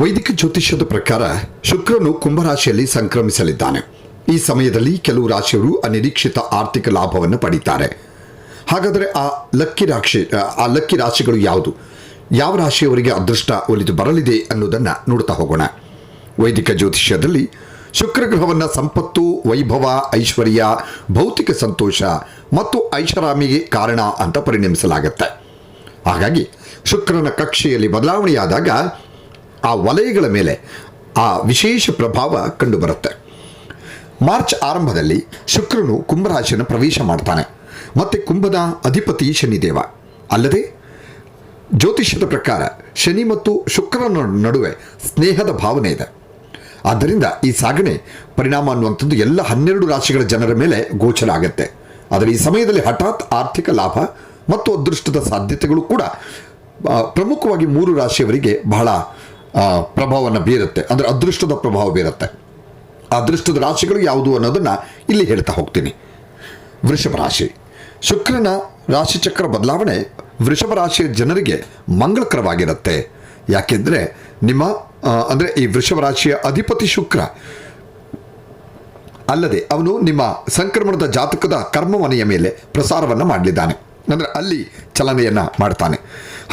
ವೈದಿಕ ಜ್ಯೋತಿಷ್ಯದ ಪ್ರಕಾರ ಶುಕ್ರನು ಕುಂಭರಾಶಿಯಲ್ಲಿ ಸಂಕ್ರಮಿಸಲಿದ್ದಾನೆ. ಈ ಸಮಯದಲ್ಲಿ ಕೆಲವು ರಾಶಿಯವರು ಅನಿರೀಕ್ಷಿತ ಆರ್ಥಿಕ ಲಾಭವನ್ನು ಪಡೀತಾರೆ. ಹಾಗಾದರೆ ಆ ಲಕ್ಕಿ ರಾಶಿ, ಆ ಲಕ್ಕಿ ರಾಶಿಗಳು ಯಾವುದು? ಯಾವ ರಾಶಿಯವರಿಗೆ ಅದೃಷ್ಟ ಒಲಿದು ಬರಲಿದೆ ಅನ್ನೋದನ್ನು ನೋಡ್ತಾ ಹೋಗೋಣ. ವೈದಿಕ ಜ್ಯೋತಿಷ್ಯದಲ್ಲಿ ಶುಕ್ರ ಗ್ರಹವನ್ನು ಸಂಪತ್ತು, ವೈಭವ, ಐಶ್ವರ್ಯ, ಭೌತಿಕ ಸಂತೋಷ ಮತ್ತು ಐಷಾರಾಮಿಗೆ ಕಾರಣ ಅಂತ ಪರಿಣಮಿಸಲಾಗುತ್ತೆ. ಹಾಗಾಗಿ ಶುಕ್ರನ ಕಕ್ಷೆಯಲ್ಲಿ ಬದಲಾವಣೆಯಾದಾಗ ಆ ವಲಯಗಳ ಮೇಲೆ ಆ ವಿಶೇಷ ಪ್ರಭಾವ ಕಂಡುಬರುತ್ತೆ. ಮಾರ್ಚ್ ಆರಂಭದಲ್ಲಿ ಶುಕ್ರನು ಕುಂಭರಾಶಿಯನ್ನು ಪ್ರವೇಶ ಮಾಡ್ತಾನೆ. ಮತ್ತು ಕುಂಭದ ಅಧಿಪತಿ ಶನಿದೇವ. ಅಲ್ಲದೆ ಜ್ಯೋತಿಷ್ಯದ ಪ್ರಕಾರ ಶನಿ ಮತ್ತು ಶುಕ್ರನ ನಡುವೆ ಸ್ನೇಹದ ಭಾವನೆ ಇದೆ. ಆದ್ದರಿಂದ ಈ ಸಾಗಣೆ ಪರಿಣಾಮ ಅನ್ನುವಂಥದ್ದು ಎಲ್ಲ ಹನ್ನೆರಡು ರಾಶಿಗಳ ಜನರ ಮೇಲೆ ಗೋಚರ ಆಗುತ್ತೆ. ಆದರೆ ಈ ಸಮಯದಲ್ಲಿ ಹಠಾತ್ ಆರ್ಥಿಕ ಲಾಭ ಮತ್ತು ಅದೃಷ್ಟದ ಸಾಧ್ಯತೆಗಳು ಕೂಡ ಪ್ರಮುಖವಾಗಿ ಮೂರು ರಾಶಿಯವರಿಗೆ ಬಹಳ ಪ್ರಭಾವವನ್ನು ಬೀರುತ್ತೆ. ಅಂದರೆ ಅದೃಷ್ಟದ ಪ್ರಭಾವ ಬೀರುತ್ತೆ. ಅದೃಷ್ಟದ ರಾಶಿಗಳು ಯಾವುದು ಅನ್ನೋದನ್ನು ಇಲ್ಲಿ ಹೇಳ್ತಾ ಹೋಗ್ತೀನಿ. ವೃಷಭ ರಾಶಿ. ಶುಕ್ರನ ರಾಶಿಚಕ್ರ ಬದಲಾವಣೆ ವೃಷಭ ರಾಶಿಯ ಜನರಿಗೆ ಮಂಗಳಕರವಾಗಿರುತ್ತೆ. ಯಾಕೆಂದರೆ ನಿಮ್ಮ ಅಂದರೆ ಈ ವೃಷಭ ರಾಶಿಯ ಅಧಿಪತಿ ಶುಕ್ರ, ಅಲ್ಲದೆ ಅವನು ನಿಮ್ಮ ಸಂಕ್ರಮಣದ ಜಾತಕದ ಕರ್ಮವನೆಯ ಮೇಲೆ ಪ್ರಸಾರವನ್ನು ಮಾಡಲಿದ್ದಾನೆ. ಅಂದರೆ ಅಲ್ಲಿ ಚಲನೆಯನ್ನು ಮಾಡ್ತಾನೆ.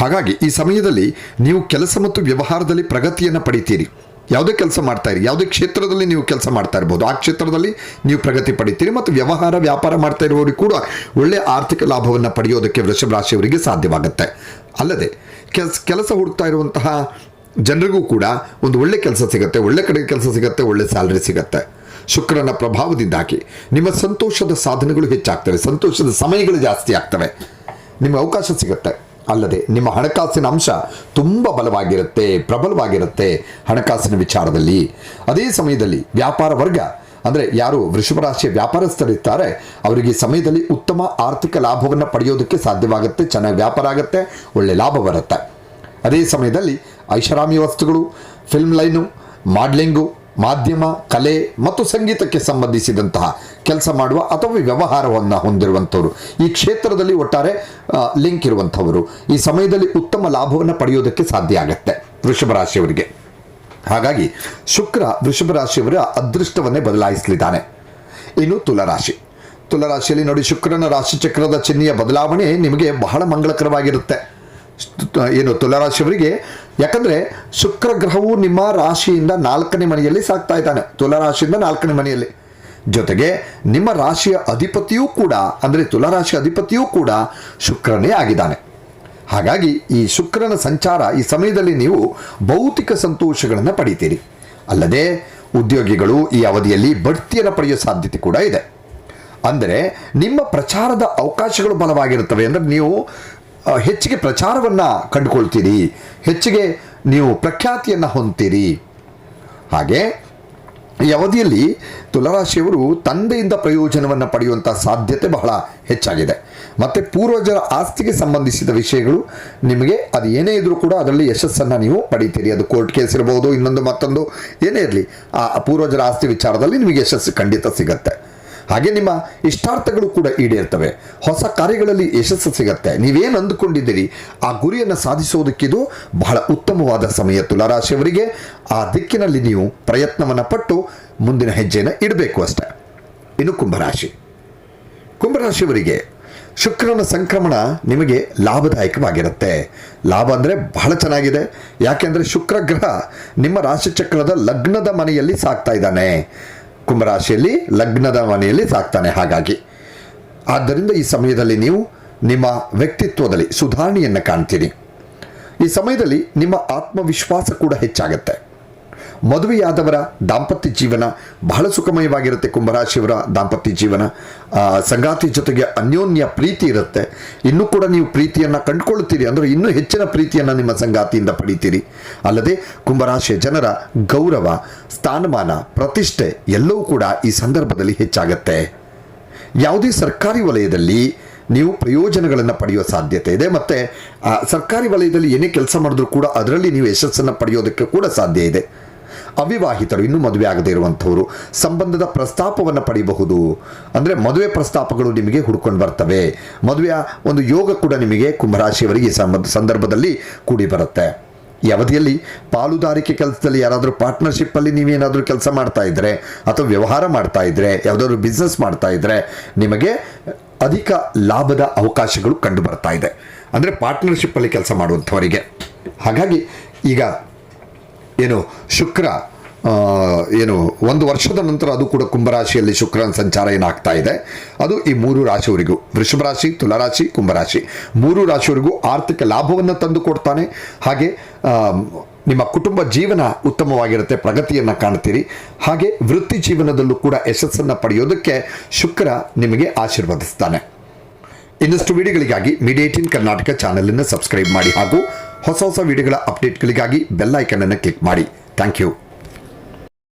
ಹಾಗಾಗಿ ಈ ಸಮಯದಲ್ಲಿ ನೀವು ಕೆಲಸ ಮತ್ತು ವ್ಯವಹಾರದಲ್ಲಿ ಪ್ರಗತಿಯನ್ನು ಪಡಿತೀರಿ. ಯಾವುದೇ ಕೆಲಸ ಮಾಡ್ತಾ ಇರಿ, ಯಾವುದೇ ಕ್ಷೇತ್ರದಲ್ಲಿ ನೀವು ಕೆಲಸ ಮಾಡ್ತಾ ಇರ್ಬೋದು, ಆ ಕ್ಷೇತ್ರದಲ್ಲಿ ನೀವು ಪ್ರಗತಿ ಪಡಿತೀರಿ ಮತ್ತು ವ್ಯವಹಾರ, ವ್ಯಾಪಾರ ಮಾಡ್ತಾ ಇರುವವರಿಗೆ ಕೂಡ ಒಳ್ಳೆಯ ಆರ್ಥಿಕ ಲಾಭವನ್ನು ಪಡೆಯೋದಕ್ಕೆ ವೃಷಭ ರಾಶಿಯವರಿಗೆ ಸಾಧ್ಯವಾಗುತ್ತೆ. ಅಲ್ಲದೆ ಕೆಲಸ ಕೆಲಸ ಹುಡುಕ್ತಾ ಇರುವಂತಹ ಜನರಿಗೂ ಕೂಡ ಒಂದು ಒಳ್ಳೆ ಕೆಲಸ ಸಿಗುತ್ತೆ, ಒಳ್ಳೆ ಕಡೆ ಕೆಲಸ ಸಿಗುತ್ತೆ, ಒಳ್ಳೆ ಸ್ಯಾಲ್ರಿ ಸಿಗುತ್ತೆ. ಶುಕ್ರನ ಪ್ರಭಾವದಿಂದಾಗಿ ನಿಮ್ಮ ಸಂತೋಷದ ಸಾಧನೆಗಳು ಹೆಚ್ಚಾಗ್ತವೆ, ಸಂತೋಷದ ಸಮಯಗಳು ಜಾಸ್ತಿ ಆಗ್ತವೆ. ನಿಮ್ಮ ಅವಕಾಶ ಸಿಗುತ್ತೆ. ಅಲ್ಲದೆ ನಿಮ್ಮ ಹಣಕಾಸಿನ ಅಂಶ ತುಂಬ ಬಲವಾಗಿರುತ್ತೆ, ಪ್ರಬಲವಾಗಿರುತ್ತೆ ಹಣಕಾಸಿನ ವಿಚಾರದಲ್ಲಿ. ಅದೇ ಸಮಯದಲ್ಲಿ ವ್ಯಾಪಾರ ವರ್ಗ, ಅಂದರೆ ಯಾರು ವೃಷಭ ರಾಶಿಯ ವ್ಯಾಪಾರಸ್ಥರಿರ್ತಾರೆ, ಅವರಿಗೆ ಸಮಯದಲ್ಲಿ ಉತ್ತಮ ಆರ್ಥಿಕ ಲಾಭವನ್ನು ಪಡೆಯೋದಕ್ಕೆ ಸಾಧ್ಯವಾಗುತ್ತೆ, ಚೆನ್ನಾಗಿ ವ್ಯಾಪಾರ ಆಗುತ್ತೆ, ಒಳ್ಳೆ ಲಾಭ ಬರುತ್ತೆ. ಅದೇ ಸಮಯದಲ್ಲಿ ಐಷಾರಾಮಿ ವಸ್ತುಗಳು ಫಿಲ್ಮ್ ಲೈನು ಮಾಡ್ಲಿಂಗು ಮಾಧ್ಯಮ, ಕಲೆ ಮತ್ತು ಸಂಗೀತಕ್ಕೆ ಸಂಬಂಧಿಸಿದಂತಹ ಕೆಲಸ ಮಾಡುವ ಅಥವಾ ವ್ಯವಹಾರವನ್ನು ಹೊಂದಿರುವಂಥವರು. ಈ ಕ್ಷೇತ್ರದಲ್ಲಿ ಒಟ್ಟಾರೆ ಲಿಂಕ್ ಇರುವಂಥವರು. ಈ ಸಮಯದಲ್ಲಿ ಉತ್ತಮ ಲಾಭವನ್ನು ಪಡೆಯೋದಕ್ಕೆ ಸಾಧ್ಯ ಆಗತ್ತೆ ವೃಷಭ ರಾಶಿಯವರಿಗೆ. ಹಾಗಾಗಿ ಶುಕ್ರ ವೃಷಭ ರಾಶಿಯವರ ಅದೃಷ್ಟವನ್ನೇ ಬದಲಾಯಿಸಲಿದ್ದಾನೆ. ಇನ್ನು ತುಲರಾಶಿ ತುಲರಾಶಿಯಲ್ಲಿ ನೋಡಿ ಶುಕ್ರನ ರಾಶಿಚಕ್ರದ ಚಿಹ್ನೆಯ ಬದಲಾವಣೆ ನಿಮಗೆ ಬಹಳ ಮಂಗಳಕರವಾಗಿರುತ್ತೆ. ಏನು ತುಲಾರಾಶಿಯವರಿಗೆ ಯಾಕಂದರೆ ಶುಕ್ರ ಗ್ರಹವು ನಿಮ್ಮ ರಾಶಿಯಿಂದ ನಾಲ್ಕನೇ ಮನೆಯಲ್ಲಿ ಸಾಕ್ತಾ ಇದ್ದಾನೆ. ತುಲಾರಾಶಿಯಿಂದ ನಾಲ್ಕನೇ ಮನೆಯಲ್ಲಿ. ಜೊತೆಗೆ ನಿಮ್ಮ ರಾಶಿಯ ಅಧಿಪತಿಯೂ ಕೂಡ, ಅಂದರೆ ತುಲಾರಾಶಿ ಅಧಿಪತಿಯೂ ಕೂಡ ಶುಕ್ರನೇ ಆಗಿದ್ದಾನೆ. ಹಾಗಾಗಿ ಈ ಶುಕ್ರನ ಸಂಚಾರ ಈ ಸಮಯದಲ್ಲಿ ನೀವು ಭೌತಿಕ ಸಂತೋಷಗಳನ್ನು ಪಡಿತೀರಿ. ಅಲ್ಲದೆ ಉದ್ಯೋಗಿಗಳು ಈ ಅವಧಿಯಲ್ಲಿ ಬಡ್ತಿಯನ್ನು ಪಡೆಯುವ ಸಾಧ್ಯತೆ ಕೂಡ ಇದೆ. ಅಂದರೆ ನಿಮ್ಮ ಪ್ರಚಾರದ ಅವಕಾಶಗಳು ಬಲವಾಗಿರುತ್ತವೆ. ಅಂದರೆ ನೀವು ಹೆಚ್ಚಿಗೆ ಪ್ರಚಾರವನ್ನು ಕಂಡುಕೊಳ್ತೀರಿ. ಹೆಚ್ಚಿಗೆ ನೀವು ಪ್ರಖ್ಯಾತಿಯನ್ನು ಹೊಂದ್ತೀರಿ. ಹಾಗೆ, ಈ ಅವಧಿಯಲ್ಲಿ ತುಲಾರಾಶಿಯವರು ತಂದೆಯಿಂದ ಪ್ರಯೋಜನವನ್ನು ಪಡೆಯುವಂಥ ಸಾಧ್ಯತೆ ಬಹಳ ಹೆಚ್ಚಾಗಿದೆ. ಮತ್ತು ಪೂರ್ವಜರ ಆಸ್ತಿಗೆ ಸಂಬಂಧಿಸಿದ ವಿಷಯಗಳು ನಿಮಗೆ ಅದು ಏನೇ ಇದ್ರೂ ಕೂಡ ಅದರಲ್ಲಿ ಯಶಸ್ಸನ್ನು ನೀವು ಪಡಿತೀರಿ. ಅದು ಕೋರ್ಟ್ ಕೇಸ್ ಇರಬಹುದು ಇನ್ನೊಂದು ಮತ್ತೊಂದು, ಏನೇ ಇರಲಿ, ಆ ಪೂರ್ವಜರ ಆಸ್ತಿ ವಿಚಾರದಲ್ಲಿ ನಿಮಗೆ ಯಶಸ್ಸು ಖಂಡಿತ ಸಿಗತ್ತೆ. ಹಾಗೆ ನಿಮ್ಮ ಇಷ್ಟಾರ್ಥಗಳು ಕೂಡ ಈಡೇರ್ತವೆ. ಹೊಸ ಕಾರ್ಯಗಳಲ್ಲಿ ಯಶಸ್ಸು ಸಿಗತ್ತೆ. ನೀವೇನು ಅಂದುಕೊಂಡಿದ್ದೀರಿ? ಆ ಗುರಿಯನ್ನು ಸಾಧಿಸೋದಕ್ಕಿದು ಬಹಳ ಉತ್ತಮವಾದ ಸಮಯ. ತುಲಾರಾಶಿಯವರಿಗೆ ಆ ದಿಕ್ಕಿನಲ್ಲಿ ನೀವು ಪ್ರಯತ್ನವನ್ನು ಪಟ್ಟು ಮುಂದಿನ ಹೆಜ್ಜೆಯನ್ನು ಇಡಬೇಕು ಅಷ್ಟೆ. ಇನ್ನು ಕುಂಭರಾಶಿ. ಕುಂಭರಾಶಿಯವರಿಗೆ ಶುಕ್ರನ ಸಂಕ್ರಮಣ ನಿಮಗೆ ಲಾಭದಾಯಕವಾಗಿರುತ್ತೆ. ಲಾಭ ಅಂದರೆ ಬಹಳ ಚೆನ್ನಾಗಿದೆ. ಯಾಕೆಂದರೆ ಶುಕ್ರ ಗ್ರಹ ನಿಮ್ಮ ರಾಶಿಚಕ್ರದ ಲಗ್ನದ ಮನೆಯಲ್ಲಿ ಸಾಕ್ತಾ ಇದ್ದಾನೆ. ಕುಂಭರಾಶಿಯಲ್ಲಿ ಲಗ್ನದ ಮನೆಯಲ್ಲಿ ಸಾಕ್ತಾನೆ ಹಾಗಾಗಿ. ಆದ್ದರಿಂದ ಈ ಸಮಯದಲ್ಲಿ ನೀವು ನಿಮ್ಮ ವ್ಯಕ್ತಿತ್ವದಲ್ಲಿ ಸುಧಾರಣೆಯನ್ನು ಕಾಣ್ತೀರಿ. ಈ ಸಮಯದಲ್ಲಿ ನಿಮ್ಮ ಆತ್ಮವಿಶ್ವಾಸ ಕೂಡ ಹೆಚ್ಚಾಗುತ್ತೆ. ಮದುವೆಯಾದವರ ದಾಂಪತ್ಯ ಜೀವನ ಬಹಳ ಸುಖಮಯವಾಗಿರುತ್ತೆ ಕುಂಭರಾಶಿಯವರ ದಾಂಪತ್ಯ ಜೀವನ. ಸಂಗಾತಿ ಜೊತೆಗೆ ಅನ್ಯೋನ್ಯ ಪ್ರೀತಿ ಇರುತ್ತೆ. ಇನ್ನೂ ಕೂಡ ನೀವು ಪ್ರೀತಿಯನ್ನು ಕಂಡುಕೊಳ್ಳುತ್ತೀರಿ ಅಂದರೆ ಇನ್ನೂ ಹೆಚ್ಚಿನ ಪ್ರೀತಿಯನ್ನು ನಿಮ್ಮ ಸಂಗಾತಿಯಿಂದ ಪಡಿತೀರಿ. ಅಲ್ಲದೆ ಕುಂಭರಾಶಿಯ ಜನರ ಗೌರವ, ಸ್ಥಾನಮಾನ, ಪ್ರತಿಷ್ಠೆ ಎಲ್ಲವೂ ಕೂಡ ಈ ಸಂದರ್ಭದಲ್ಲಿ ಹೆಚ್ಚಾಗತ್ತೆ. ಯಾವುದೇ ಸರ್ಕಾರಿ ವಲಯದಲ್ಲಿ ನೀವು ಪ್ರಯೋಜನಗಳನ್ನು ಪಡೆಯುವ ಸಾಧ್ಯತೆ ಇದೆ. ಮತ್ತು ಸರ್ಕಾರಿ ವಲಯದಲ್ಲಿ ಏನೇ ಕೆಲಸ ಮಾಡಿದ್ರೂ ಕೂಡ ಅದರಲ್ಲಿ ನೀವು ಯಶಸ್ಸನ್ನು ಪಡೆಯೋದಕ್ಕೆ ಕೂಡ ಸಾಧ್ಯ ಇದೆ. ಅವಿವಾಹಿತರು ಇನ್ನೂ ಮದುವೆ ಆಗದೇ ಇರುವಂಥವರು ಸಂಬಂಧದ ಪ್ರಸ್ತಾಪವನ್ನು ಪಡೆಯಬಹುದು ಅಂದರೆ ಮದುವೆ ಪ್ರಸ್ತಾಪಗಳು ನಿಮಗೆ ಹುಡ್ಕೊಂಡು ಬರ್ತವೆ. ಮದುವೆಯ ಒಂದು ಯೋಗ ಕೂಡ ನಿಮಗೆ ಕುಂಭರಾಶಿಯವರಿಗೆ ಸಂದರ್ಭದಲ್ಲಿ ಕೂಡಿ ಬರುತ್ತೆ. ಈ ಅವಧಿಯಲ್ಲಿ ಪಾಲುದಾರಿಕೆ ಕೆಲಸದಲ್ಲಿ ಯಾರಾದರೂ ಪಾರ್ಟ್ನರ್ಶಿಪ್ಪಲ್ಲಿ ನೀವೇನಾದರೂ ಕೆಲಸ ಮಾಡ್ತಾ ಇದ್ದರೆ ಅಥವಾ ವ್ಯವಹಾರ ಮಾಡ್ತಾ ಇದ್ದರೆ ಯಾವುದಾದ್ರೂ ಬಿಸ್ನೆಸ್ ಮಾಡ್ತಾ ಇದ್ದರೆ ನಿಮಗೆ ಅಧಿಕ ಲಾಭದ ಅವಕಾಶಗಳು ಕಂಡು ಬರ್ತಾ ಇದೆ. ಅಂದರೆ ಪಾರ್ಟ್ನರ್ಶಿಪ್ಪಲ್ಲಿ ಕೆಲಸ ಮಾಡುವಂಥವರಿಗೆ. ಹಾಗಾಗಿ ಈಗ ಏನು, ಶುಕ್ರ ಏನು, ಒಂದು ವರ್ಷದ ನಂತರ ಅದು ಕೂಡ ಕುಂಭರಾಶಿಯಲ್ಲಿ ಶುಕ್ರನ ಸಂಚಾರ ಏನಾಗ್ತಾ ಇದೆ. ಅದು ಈ ಮೂರು ರಾಶಿಯವರಿಗೂ. ವೃಷಭ ರಾಶಿ ತುಲಾರಾಶಿ ಕುಂಭರಾಶಿ ಮೂರು ರಾಶಿಯವರಿಗೂ ಆರ್ಥಿಕ ಲಾಭವನ್ನು ತಂದು ಕೊಡ್ತಾನೆ. ಹಾಗೆ ನಿಮ್ಮ ಕುಟುಂಬ ಜೀವನ ಉತ್ತಮವಾಗಿರುತ್ತೆ, ಪ್ರಗತಿಯನ್ನು ಕಾಣ್ತೀರಿ. ಹಾಗೆ ವೃತ್ತಿ ಜೀವನದಲ್ಲೂ ಕೂಡ ಯಶಸ್ಸನ್ನು ಪಡೆಯೋದಕ್ಕೆ ಶುಕ್ರ ನಿಮಗೆ ಆಶೀರ್ವದಿಸ್ತಾನೆ. ಇನ್ನಷ್ಟು ವಿಡಿಯೋಗಳಿಗಾಗಿ ಮಿಡಿಯೇಟಿನ್ ಕರ್ನಾಟಕ ಚಾನಲನ್ನು ಸಬ್ಸ್ಕ್ರೈಬ್ ಮಾಡಿ ಹಾಗೂ ಹೊಸ ಹೊಸ ವಿಡಿಯೋಗಳ ಅಪ್ಡೇಟ್ಗಳಿಗಾಗಿ ಬೆಲ್ ಅನ್ನು ಕ್ಲಿಕ್ ಮಾಡಿ. Thank you